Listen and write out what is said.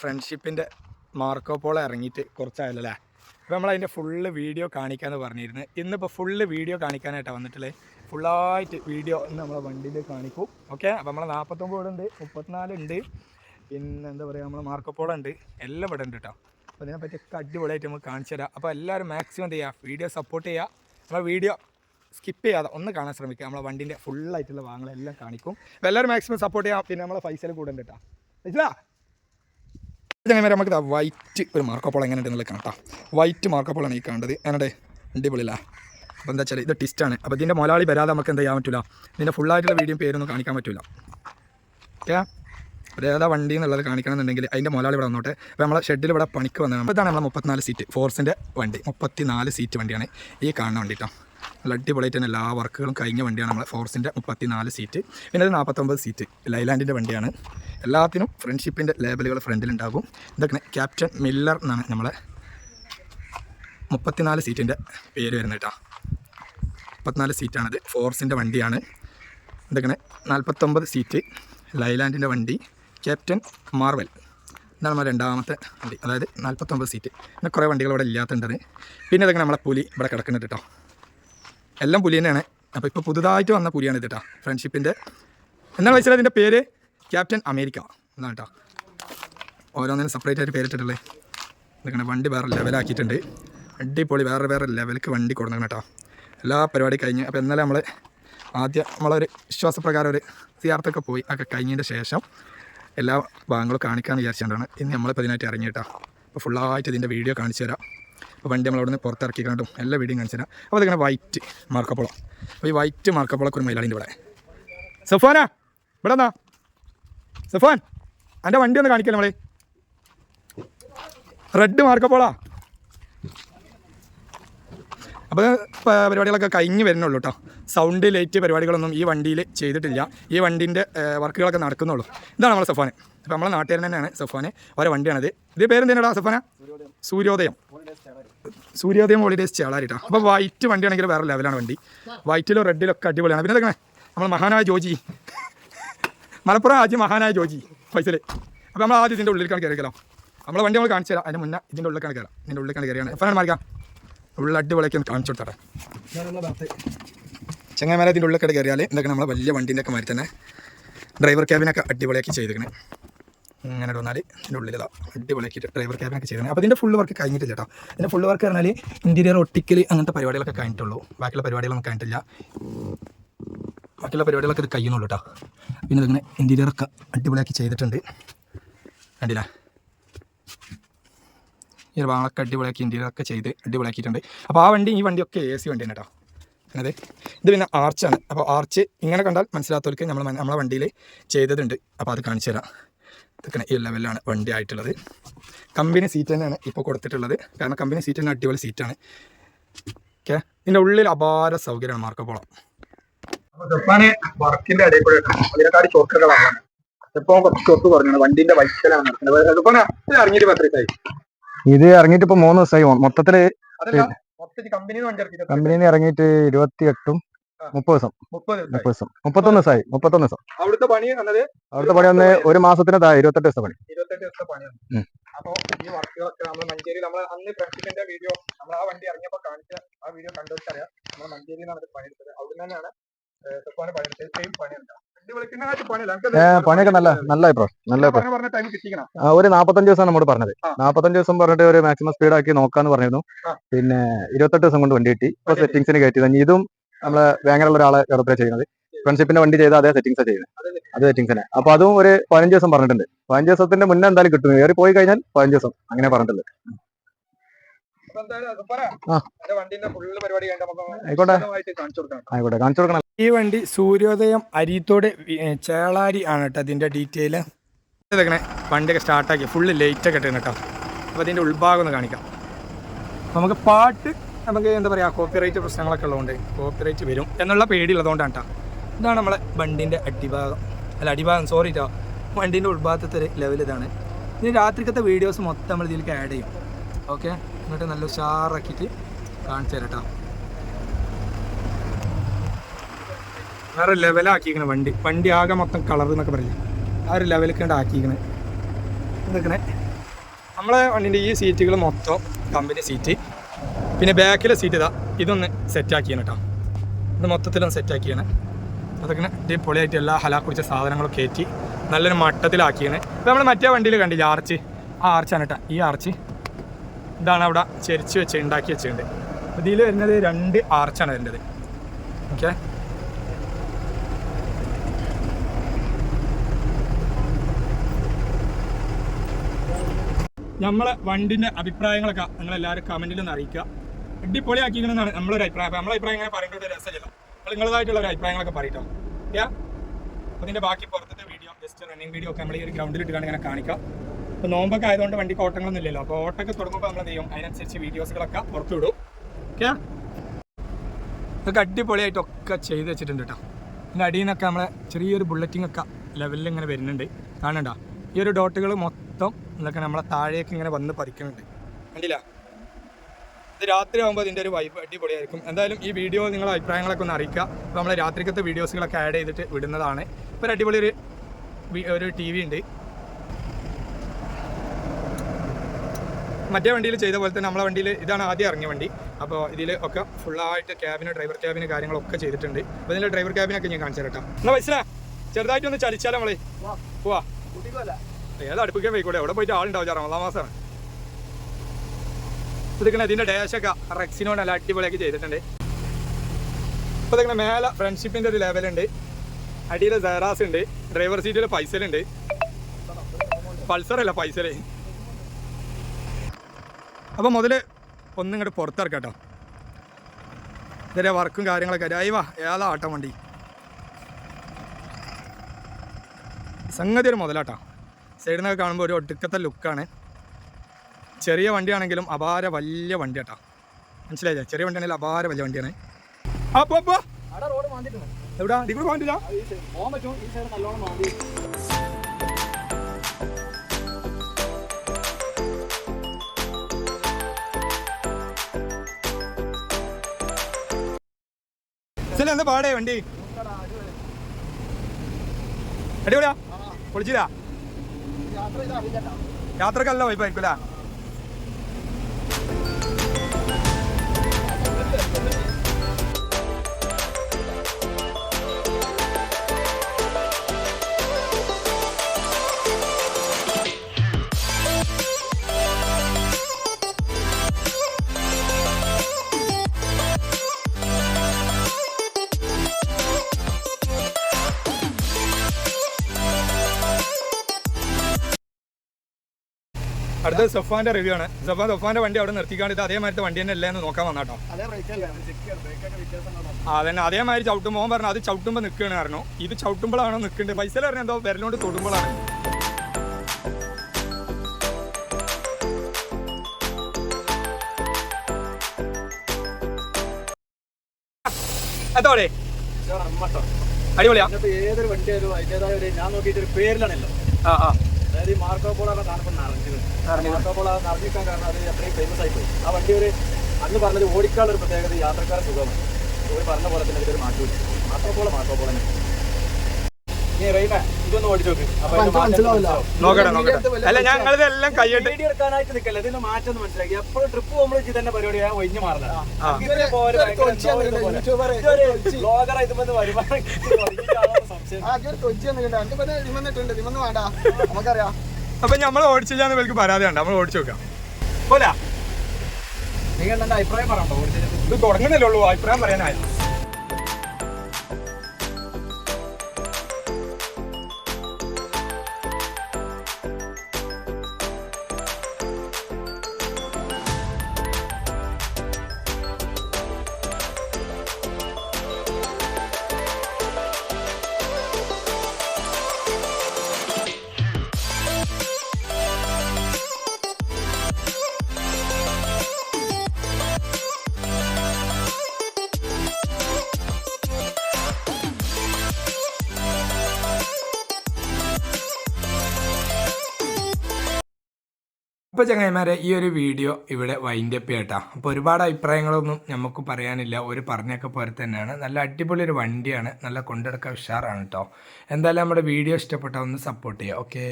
ഫ്രണ്ട്ഷിപ്പിന്റെ മാർക്കോപ്പോള ഇറങ്ങിയിട്ട് കുറച്ചായല്ലേ അപ്പോൾ നമ്മൾ അതിന്റെ ഫുള്ള് വീഡിയോ കാണിക്കാമെന്ന് പറഞ്ഞിരുന്നു. ഇന്നിപ്പോൾ ഫുള്ള് വീഡിയോ കാണിക്കാനായിട്ടാണ് വന്നിട്ടുള്ളത് ഫുള്ളായിട്ട് വീഡിയോ ഇന്ന് നമ്മളെ വണ്ടിയിൽ കാണിക്കും. ഓക്കെ അപ്പോൾ നമ്മൾ നാൽപ്പത്തൊമ്പത് ഉണ്ട് മുപ്പത്തിനാല് ഉണ്ട് പിന്നെ എന്താ പറയുക നമ്മളെ മാർക്കോപ്പോള ഉണ്ട് എല്ലാം ഇവിടെ ഉണ്ട് കേട്ടോ അപ്പോൾ ഇതിനെപ്പറ്റിയൊക്കെ അടിപൊളിയായിട്ട് നമുക്ക് കാണിച്ചു തരാം. അപ്പോൾ എല്ലാവരും മാക്സിമം എന്ത് ചെയ്യുക? വീഡിയോ സപ്പോർട്ട് ചെയ്യുക. നമ്മളെ വീഡിയോ സ്കിപ്പ് ചെയ്യാതെ ഒന്ന് കാണാൻ ശ്രമിക്കുക. നമ്മളെ വണ്ടിന്റെ ഫുള്ളായിട്ടുള്ള വാങ്ങലെല്ലാം കാണിക്കും. അപ്പോൾ എല്ലാവരും മാക്സിമം സപ്പോർട്ട് ചെയ്യാം പിന്നെ നമ്മളെ പൈസയിൽ കൂടെ ഉണ്ട് കേട്ടോ മനസ്സിലാ വരെ നമുക്ക് വൈറ്റ് ഒരു മാർക്കപ്പോൾ എങ്ങനെ ഉണ്ടെന്നുള്ള കാണാം വൈറ്റ് മാർക്കപ്പോളാണ് ഈ കാണേണ്ടത് എന്നടെ അടിപൊളിയില്ല? അപ്പോൾ എന്താ വെച്ചാൽ ഇത് ടിസ്റ്റാണ് അപ്പോൾ ഇതിന്റെ മുതലാളി വരാതെ നമുക്ക് എന്ത് ചെയ്യാൻ പറ്റില്ല ഇതിന്റെ ഫുള്ളായിട്ടുള്ള വീഡിയോ പേരൊന്നും കാണിക്കാൻ പറ്റില്ല ഓക്കെ അപ്പോൾ ഏതാ വണ്ടി എന്നുള്ളത് കാണിക്കണമെന്നുണ്ടെങ്കിൽ അതിന്റെ മുതലാളി ഇവിടെ വന്നോട്ടെ. അപ്പോൾ നമ്മളെ ഷെഡിൽ ഇവിടെ പണിക്ക് വന്നതാണ്. അപ്പോൾ ഇതാണ് നമ്മളെ മുപ്പത്തിനാല് സീറ്റ് ഫോർസിന്റെ വണ്ടി. മുപ്പത്തിനാല് സീറ്റ് വണ്ടിയാണ് ഈ കാണുന്ന വണ്ടി കേട്ടോ നല്ല അടിപൊളിയായിട്ട് തന്നെ എല്ലാ വർക്കുകളും കഴിഞ്ഞ വണ്ടിയാണ് നമ്മളെ ഫോർസിന്റെ മുപ്പത്തിനാല് സീറ്റ് പിന്നെ അത് നാൽപ്പത്തൊമ്പത് സീറ്റ് ലൈലാൻഡിന്റെ വണ്ടിയാണ്. എല്ലാത്തിനും ഫ്രണ്ട്ഷിപ്പിന്റെ ലേബലുകൾ ഫ്രണ്ടിലുണ്ടാകും. ഇതൊക്കെ ക്യാപ്റ്റൻ മില്ലർ എന്നാണ് നമ്മളെ മുപ്പത്തിനാല് സീറ്റിന്റെ പേര് വരുന്നത് കേട്ടോ. മുപ്പത്തിനാല് സീറ്റാണിത് ഫോർസിന്റെ വണ്ടിയാണ്. ഇതൊക്കെ നാൽപ്പത്തൊമ്പത് സീറ്റ് ലൈലാൻഡിന്റെ വണ്ടി. ക്യാപ്റ്റൻ മാർവൽ ഇതാണ് നമ്മുടെ രണ്ടാമത്തെ വണ്ടി. അതായത് നാൽപ്പത്തൊമ്പത് സീറ്റ് പിന്നെ കുറേ വണ്ടികൾ ഇവിടെ ഇല്ലാത്തതുണ്ട് പിന്നെ ഇതൊക്കെ നമ്മളെ പുലി ഇവിടെ കിടക്കുന്നുണ്ട് കേട്ടോ. എല്ലാം പുലി തന്നെയാണ്. അപ്പോൾ ഇപ്പോൾ പുതുതായിട്ട് വന്ന പുലിയാണ് ഇത് കേട്ടോ. ഫ്രണ്ട്ഷിപ്പിന്റെ എന്താണ് വെച്ചാൽ അതിന്റെ പേര്? Captain America. എന്നാണ് കേട്ടോ. ഓരോന്നിനും സെപ്പറേറ്റ് ആയിട്ട് പേരിട്ടിട്ടുള്ളത് ഇതൊക്കെ വണ്ടി വേറെ ലെവലാക്കിയിട്ടുണ്ട് അടിപൊളി വേറെ വേറെ ലെവലിക്ക് വണ്ടി കൊടുക്കണം കേട്ടോ. എല്ലാ പരിപാടി കഴിഞ്ഞ്. അപ്പോൾ ഇന്നലെ നമ്മൾ ആദ്യം നമ്മളൊരു വിശ്വാസപ്രകാരം ഒരു സിയാർത്തൊക്കെ പോയി. ഒക്കെ കഴിഞ്ഞതിന്റെ ശേഷം എല്ലാ ഭാഗങ്ങളും കാണിക്കാമെന്ന് വിചാരിച്ചുകൊണ്ടാണ് ഇന്ന് നമ്മളിപ്പോൾ ഇതിനായിട്ട് ഇറങ്ങി കേട്ടോ. അപ്പോൾ ഫുള്ളായിട്ട് ഇതിന്റെ വീഡിയോ കാണിച്ചു തരാം. അപ്പോൾ വണ്ടി നമ്മൾ അവിടെ നിന്ന് പുറത്തിറക്കി കണ്ടും എല്ലാ വീഡിയോയും കാണിച്ചു തരാം. അപ്പോൾ അതിങ്ങനെ വൈറ്റ് മാർക്കപ്പുളം. അപ്പോൾ ഈ വൈറ്റ് മാർക്കപ്പുളക്കൊരു ഒരു ഇവിടെ. സഫാന ഇവിടെ എന്നാ സഫാൻ എന്റെ വണ്ടി ഒന്ന് കാണിക്കല്ലേ നമ്മളെ? റെഡ് മാർക്കപ്പോളാ അപ്പോൾ പരിപാടികളൊക്കെ കഴിഞ്ഞ് വരുന്നുള്ളൂ കേട്ടോ സൗണ്ട് ലൈറ്റ് പരിപാടികളൊന്നും ഈ വണ്ടിയിൽ ചെയ്തിട്ടില്ല. ഈ വണ്ടീന്റെ വർക്കുകളൊക്കെ നടക്കുന്നുള്ളൂ. ഇതാണ് നമ്മളെ സഫാന്. അപ്പോൾ നമ്മളെ നാട്ടുകാരൻ തന്നെയാണ് സഫാന്. ഓരോ വണ്ടിയാണത്. ഇത് പേരെന്തിനാടാ സഫാന? സൂര്യോദയം. സൂര്യോദയം ഹോളിഡേസ് ചേളാരിട്ടാ അപ്പോൾ വൈറ്റ് വണ്ടിയാണെങ്കിൽ വേറെ ലെവലാണ് വണ്ടി. വൈറ്റിലോ റെഡിലൊക്കെ അടിപൊളിയാണ്. പിന്നെ നമ്മൾ മഹാനായ ജോജി. മലപ്പുറം ആദ്യം മഹാനായ ജോജി ഫൈസൽ അപ്പോൾ നമ്മൾ ആദ്യം ഇതിന്റെ ഉള്ളിലേക്കാണ് കയറിക്കലോ നമ്മൾ വണ്ടി നമ്മൾ കാണിച്ചു തരാം. അതിന് മുന്നേ ഇതിന്റെ ഉള്ളിലേക്കാണ് കയറാം ഇതിന്റെ ഉള്ളിലേക്കാണ് കയറിയാണ് എപ്പോഴാണ് മാറിക്കാം. ഉള്ള അടിപൊളിയൊക്കെ കാണിച്ചു കൊടുത്തട്ടെ ചങ്ങാമരത്തിന്റെ ഉള്ളിലൊക്കെ കയറിയാൽ എന്തൊക്കെ നമ്മളെ വലിയ വണ്ടീന്റെ ഒക്കെ മാറി തന്നെ ഡ്രൈവർ ക്യാബിനൊക്കെ അടിപൊളിയാക്കി ചെയ്തിരിക്കണേ. ഇങ്ങനെ വന്നാൽ ഇതിന്റെ ഉള്ളിലാണ് അടിപൊളിയാക്കിയിട്ട് ഡ്രൈവർ ക്യാബിനൊക്കെ ചെയ്തിരുന്നത് അപ്പോൾ ഇതിന്റെ ഫുൾ വർക്ക് കഴിഞ്ഞിട്ടില്ല കേട്ടോ ഇതിന്റെ ഫുൾ വർക്ക് പറഞ്ഞാൽ ഇന്റീരിയർ ഒട്ടിക്കൽ അങ്ങനത്തെ പരിപാടികളൊക്കെ കഴിഞ്ഞിട്ടുള്ളൂ. ബാക്കിയുള്ള പരിപാടികളൊന്നും കഴിഞ്ഞിട്ടില്ല. ബാക്കിയുള്ള പരിപാടികളൊക്കെ ഇത് കഴിയുന്നുള്ളൂ കേട്ടോ പിന്നെ ഇതിങ്ങനെ ഇന്റീരിയറൊക്കെ അടിപൊളിയാക്കി ചെയ്തിട്ടുണ്ട്. കണ്ടില്ല? ഈ ഭാഗങ്ങളൊക്കെ അടിപൊളിയാക്കി ഇന്റീരിയറൊക്കെ ചെയ്ത് അടിപൊളിയാക്കിയിട്ടുണ്ട്. അപ്പോൾ ആ വണ്ടി ഈ വണ്ടിയൊക്കെ എ സി വണ്ടിയാണ് കേട്ടോ അതെ ഇത് പിന്നെ ആർച്ചാണ് അപ്പോൾ ആർച്ച് ഇങ്ങനെ കണ്ടാൽ മനസ്സിലാത്തവർക്ക് നമ്മൾ നമ്മളെ വണ്ടിയിൽ ചെയ്തതുണ്ട്. അപ്പോൾ അത് കാണിച്ചു തരാം. ഇതൊക്കെ ഈ ലെവലിലാണ് വണ്ടി ആയിട്ടുള്ളത്. കമ്പനി സീറ്റ് തന്നെയാണ് ഇപ്പോൾ കൊടുത്തിട്ടുള്ളത്. കാരണം കമ്പനി സീറ്റ് തന്നെ അടിപൊളി സീറ്റാണ് ഓക്കെ ഇതിന്റെ ഉള്ളിൽ അപാര സൗകര്യമാണ്. മാർക്കപ്പോളം വർക്കിന്റെ ഇടയിൽ കൂടെ അതിനെക്കാട് ചോർക്കുകളാണ് ഇപ്പൊ കുറച്ച് ചോർക്ക് പറഞ്ഞു വണ്ടിന്റെ വൈക്കലാണ് ഇറങ്ങിയിട്ട് പത്രക്കായി ഇത് ഇറങ്ങിയിട്ട് ഇപ്പൊ മൂന്ന് ദിവസമായി. മൊത്തത്തിൽ കമ്പനിന്ന് ഇറങ്ങിയിട്ട് ഇരുപത്തി എട്ടും മുപ്പത് ദിവസം. മുപ്പത് ദിവസം. മുപ്പത്തൊന്ന് ദിവസമായി. മുപ്പത്തൊന്ന് ദിവസം. അവിടുത്തെ പണി വന്നത് അവിടുത്തെ പണി വന്ന് ഒരു മാസത്തിന് താഴെ ഇരുപത്തെട്ട് ദിവസം പണി. ഇരുപത്തെട്ട് ദിവസത്തെ പണിയാണ് ഉം. അപ്പൊ ഈ വർക്കുകളൊക്കെ നമ്മൾ മഞ്ചേരി നമ്മൾ അന്ന് ഫ്രണ്ട്ഷിപ്പിന്റെ വീഡിയോ നമ്മൾ ആ വണ്ടി ഇറങ്ങിയപ്പോ കാണിച്ച ആ വീഡിയോ കണ്ടുവെച്ചറിയാം നമ്മൾ മഞ്ചേരിയിൽ നിന്നാണ് പണിയെടുത്തത്. അവിടെ തന്നെയാണ് പണിയൊക്കെ നല്ല നല്ല അഭിപ്രായം. നല്ല അഭിപ്രായം. ഒരു നാപ്പത്തഞ്ച് ദിവസം നമ്മോട് പറഞ്ഞത്. നാപ്പത്തഞ്ച് ദിവസം പറഞ്ഞിട്ട് ഒരു മാക്സിമം സ്പീഡ് ആക്കി നോക്കാന്ന് പറഞ്ഞിരുന്നു. പിന്നെ ഇരുപത്തെട്ട് ദിവസം കൊണ്ട് വണ്ടി കിട്ടി. ഇപ്പൊ സെറ്റിംഗ്സിന് കയറ്റി തന്നെ ഇതും നമ്മളെ വേങ്ങനുള്ള ഒരാളെ ഇടത്തെ ചെയ്യുന്നത്. ഫ്രണ്ട്ഷിപ്പിന്റെ വണ്ടി ചെയ്ത് അതേ സെറ്റിംഗ്സാ ചെയ്യുന്നത്. അതേ സെറ്റിംഗ്സിനെ അപ്പൊ അതും ഒരു പതിനഞ്ച് ദിവസം പറഞ്ഞിട്ടുണ്ട്. പതിനഞ്ച് ദിവസത്തിന്റെ മുന്നേ എന്തായാലും കിട്ടും. കയറി പോയി കഴിഞ്ഞാൽ പതിനഞ്ച് ദിവസം. അങ്ങനെ പറഞ്ഞിട്ടുണ്ട്. ആയിക്കോട്ടെ. കാണിച്ചു കൊടുക്കണം. ആയിക്കോട്ടെ കാണിച്ചു കൊടുക്കണം. ഈ വണ്ടി സൂര്യോദയം അരിത്തോട് ചേളാരി ആണ് കേട്ടോ അതിന്റെ ഡീറ്റെയിൽ ഇതൊക്കെ വണ്ടിയൊക്കെ സ്റ്റാർട്ടാക്കി ഫുള്ള് ലൈറ്റ് ഒക്കെ ഇട്ടു കേട്ടോ. അപ്പോൾ അതിന്റെ ഉൾഭാഗം ഒന്ന് കാണിക്കാം. നമുക്ക് പാട്ട് നമുക്ക് എന്താ പറയുക കോപ്പിറൈറ്റ് പ്രശ്നങ്ങളൊക്കെ ഉള്ളതുകൊണ്ട് കോപ്പിറൈറ്റ് വരും എന്നുള്ള പേടിയുള്ളതുകൊണ്ടാണ് കേട്ടോ. ഇതാണ് നമ്മളെ വണ്ടിന്റെ അടിഭാഗം. അല്ല അടിഭാഗം സോറി കേട്ടോ വണ്ടീന്റെ ഉൾഭാഗത്തെ ഒരു ലെവൽ ഇതാണ്. ഇനി രാത്രിക്കത്തെ വീഡിയോസ് മൊത്തം നമ്മൾ ഇതിലേക്ക് ആഡ് ചെയ്യും. ഓക്കെ എന്നിട്ട് നല്ല ഉഷാറാക്കിയിട്ട് കാണിച്ചു തരാം കേട്ടോ വേറെ ലെവലാക്കിയിരിക്കണ വണ്ടി. വണ്ടി ആകെ മൊത്തം കളർ എന്നൊക്കെ പറയില്ല? ആ ഒരു ലെവലിൽ കണ്ട് ആക്കിയിരിക്കണേ. ഇതൊക്കെ നമ്മളെ വണ്ടിന്റെ ഈ സീറ്റുകൾ മൊത്തം കമ്പനി സീറ്റ് പിന്നെ ബാക്കിലെ സീറ്റ് ഇതാ. ഇതൊന്ന് സെറ്റാക്കിയാണ് കേട്ടോ ഇത് മൊത്തത്തിലൊന്ന് സെറ്റാക്കിയാണ് അതൊക്കെ അടിപൊളിയായിട്ട് എല്ലാ ഹലാ കുറിച്ച സാധനങ്ങളും കയറ്റി നല്ലൊരു മട്ടത്തിലാക്കിയാണ് ഇപ്പോൾ നമ്മൾ മറ്റേ വണ്ടിയിൽ കണ്ടില്ല ആർച്ച് ആ ആർച്ചാണ് കേട്ടോ ഈ ആർച്ച് ഇതാണ് അവിടെ ചെരിച്ച് വെച്ച് ഉണ്ടാക്കി വെച്ചിട്ടുണ്ട്. ഇതിൽ വരുന്നത് രണ്ട് ആർച്ചാണ് വരുന്നത്. ഓക്കെ നമ്മളെ വണ്ടിന്റെ അഭിപ്രായങ്ങളൊക്കെ കമന്റിൽ ഒന്ന് അറിയിക്കുക. അടിപൊളിയാക്കിക്കണമെന്നാണ് നമ്മളൊരു അഭിപ്രായം. നമ്മളെ അഭിപ്രായം ഇങ്ങനെ ഒരു രസമില്ല. നിങ്ങൾ നിങ്ങളതായിട്ടുള്ള ഒരു അഭിപ്രായങ്ങളൊക്കെ പറയട്ടോ. ഓക്കെ അതിന്റെ ബാക്കി പുറത്തത്തെ വീഡിയോ ജസ്റ്റ് റണ്ണിങ് വീഡിയോ ഒക്കെ നമ്മൾ ഈ ഒരു ഗ്രൗണ്ടിൽ ഇട്ടിട്ടാണ് ഇങ്ങനെ കാണിക്കുക അപ്പോൾ നോമ്പൊക്കെ ആയതുകൊണ്ട് വണ്ടി ഓട്ടങ്ങളൊന്നും ഇല്ലല്ലോ. അപ്പോൾ ഓട്ടൊക്കെ തുടങ്ങുമ്പോൾ നമ്മൾ ചെയ്യും? അതിനനുസരിച്ച് വീഡിയോസുകളൊക്കെ പുറത്തു വിടും ഓക്കെ? ഇതൊക്കെ അടിപൊളിയായിട്ടൊക്കെ ചെയ്ത് വെച്ചിട്ടുണ്ട് കേട്ടോ ഇതിന്റെ അടിയിൽ നിന്നൊക്കെ നമ്മളെ ചെറിയൊരു ബുള്ളറ്റിംഗ് ഒക്കെ ലെവലിൽ ഇങ്ങനെ വരുന്നുണ്ട്. കാണണ്ട ഈ ഒരു ഡോട്ടുകൾ മൊത്തം ഇതൊക്കെ നമ്മളെ താഴേക്ക് ഇങ്ങനെ വന്ന് പതിക്കുന്നുണ്ട് കണ്ടില്ല? ഇത് രാത്രി ആകുമ്പോൾ ഇതിന്റെ ഒരു വൈബ് അടിപൊളിയായിരിക്കും. എന്തായാലും ഈ വീഡിയോ നിങ്ങളുടെ അഭിപ്രായങ്ങളൊക്കെ ഒന്ന് അറിയിക്കുക. അപ്പോൾ നമ്മൾ രാത്രിക്കത്തെ വീഡിയോസുകളൊക്കെ ആഡ് ചെയ്തിട്ട് വിടുന്നതാണ്. ഇപ്പോൾ ഒരു അടിപൊളി ഒരു ഒരു ടി വി ഉണ്ട്. മറ്റേ വണ്ടിയിൽ ചെയ്ത പോലെ തന്നെ നമ്മളെ വണ്ടിയിൽ ഇതാണ് ആദ്യം ഇറങ്ങിയ വണ്ടി. അപ്പോൾ ഇതിൽ ഒക്കെ ഫുള്ളായിട്ട് ക്യാബിന് ഡ്രൈവർ ക്യാബിന് കാര്യങ്ങളൊക്കെ ചെയ്തിട്ടുണ്ട്. അപ്പോൾ ഇതിന്റെ ഡ്രൈവർ ക്യാബിനൊക്കെ ഞാൻ കാണിച്ചു തരട്ടോ എന്നാൽ മനസ്സിലാ ചെറുതായിട്ടൊന്ന് ചലിച്ചാലോ നമ്മളെ പോവാ. ഏത് അടുപ്പിക്കാൻ പോയിക്കൂടെ? എവിടെ പോയിട്ട് ആളുണ്ടാവും ഒന്നാം മാസമാണ്. ഇതിങ്ങനെ ഇതിന്റെ ഡാഷൊക്കെ റെക്സിനോട് നല്ല അടിപൊളിയാക്കി ചെയ്തിട്ടുണ്ട്. അപ്പോൾ ഇതിങ്ങനെ മേലെ ഫ്രണ്ട്ഷിപ്പിന്റെ ഒരു ലെവലുണ്ട് അടിയിൽ സെറാസ് ഉണ്ട്. ഡ്രൈവർ സീറ്റിൽ പൈസലുണ്ട് പൾസറല്ല പൈസൽ അപ്പോൾ മുതൽ ഒന്നും ഇങ്ങോട്ട് പുറത്തിറക്കട്ടോ. കേട്ടോ ഇതിന്റെ വർക്കും കാര്യങ്ങളൊക്കെ അയവാ ഏതാ ആട്ടം വണ്ടി? സംഗതി ഒരു മുതലാട്ടോ. സൈഡിൽ നിന്നൊക്കെ കാണുമ്പോൾ ഒരു ഒടുക്കത്തെ ലുക്കാണ്. ചെറിയ വണ്ടിയാണെങ്കിലും അപാര വലിയ വണ്ടി കേട്ടോ മനസ്സിലായില്ലേ? ചെറിയ വണ്ടിയാണെങ്കിലും അപാര വലിയ വണ്ടിയാണ്. അപ്പോ അപ്പോ എവിടെ? ഡിഗ്രി പോകാൻ പോയിട്ടില്ല ശരി എന്താ പാടേ വണ്ടി? അടിപൊളിയാ? പൊളിച്ചില്ല യാത്രക്കല്ല വൈപ്പായിരിക്കും അല്ലേ അടുത്ത സഫാന്റെ റിവ്യൂ ആണ്. സഫാൻ സഫാന്റെ വണ്ടി അവിടെ നിർത്തിക്കാണ്ട് ഇത് അതേമാതിരി വണ്ടി തന്നെ അല്ലേ എന്ന് നോക്കാൻ വന്നാട്ടോ. ആ തന്നെ അതേമാതിരി ചവിട്ടുമ്പോൾ പറഞ്ഞു അത് ചവിട്ടുമ്പോൾ നിൽക്കുകയാണ് കാരണം ഇത് ചവിട്ടുമ്പോഴാണോ നിൽക്കേണ്ടത് പൈസ പറഞ്ഞ എന്തോ വിരലോണ്ട് തൊടുമ്പോഴാണ്. എത്തോടെ അടിപൊളിയാ. ഏതൊരു ഒരു ഞാൻ നോക്കിയിട്ട് പേരിലാണല്ലോ. ആ ആ. അതായത് ഈ മാർക്കോ പോളാണ് കാണുമ്പോൾ നിറഞ്ഞത്. മാർക്കോ പോള നിറഞ്ഞിരിക്കാൻ കാരണം അത് അത്രയും ഫേമസ് ആയി പോയി. ആ വണ്ടി ഒരു അന്ന് പറഞ്ഞത് ഓടിക്കാനുള്ള ഒരു പ്രത്യേകത യാത്രക്കാരെ സുഖമാണ്. ഒരു പറഞ്ഞ പോലെ തന്നെ ഇതിലൊരു മാറ്റമില്ല മാർക്കോ പോള മാർക്കോ പോള തന്നെ. അല്ല ഞങ്ങളിത് എല്ലാം കൈയിട്ട് വീഡിയോ എടുക്കാനായിട്ട് നിൽക്കല്ല മാറ്റം മനസ്സിലാക്കി. എപ്പോഴും ട്രിപ്പ് പോകുമ്പോൾ ഇത് തന്നെ പരിപാടി ഞാൻ ഒഴിഞ്ഞു മാറില്ല. ബ്ലോഗർ വരുമാനം അപ്പൊ നമ്മൾ ഓടിച്ചില്ലാന്ന് ഇവർക്ക് പരാതി ഉണ്ട് നമ്മൾ ഓടിച്ചു നോക്കാം. പോലെ? നിങ്ങൾ അഭിപ്രായം പറയണ്ടോ? തുടങ്ങുന്നില്ലേ ഉള്ളൂ. അഭിപ്രായം പറയാനായി. അപ്പോൾ ചങ്ങായിമാരെ ഈ ഒരു വീഡിയോ ഇവിടെ വൈൻഡ് അപ്പ് ചെയ്യട്ടാ. അപ്പോൾ ഒരുപാട് അഭിപ്രായങ്ങളൊന്നും നമുക്ക് പറയാനില്ല. ഒരു പറഞ്ഞൊക്കെ പോലെ തന്നെയാണ്. നല്ല അടിപൊളി ഒരു വണ്ടിയാണ്. നല്ല കൊണ്ടെടുക്കാൻ ഉഷാറാണ് കേട്ടോ എന്തായാലും നമ്മുടെ വീഡിയോ ഇഷ്ടപ്പെട്ടാൽ ഒന്ന് സപ്പോർട്ട് ചെയ്യുക ഓക്കെ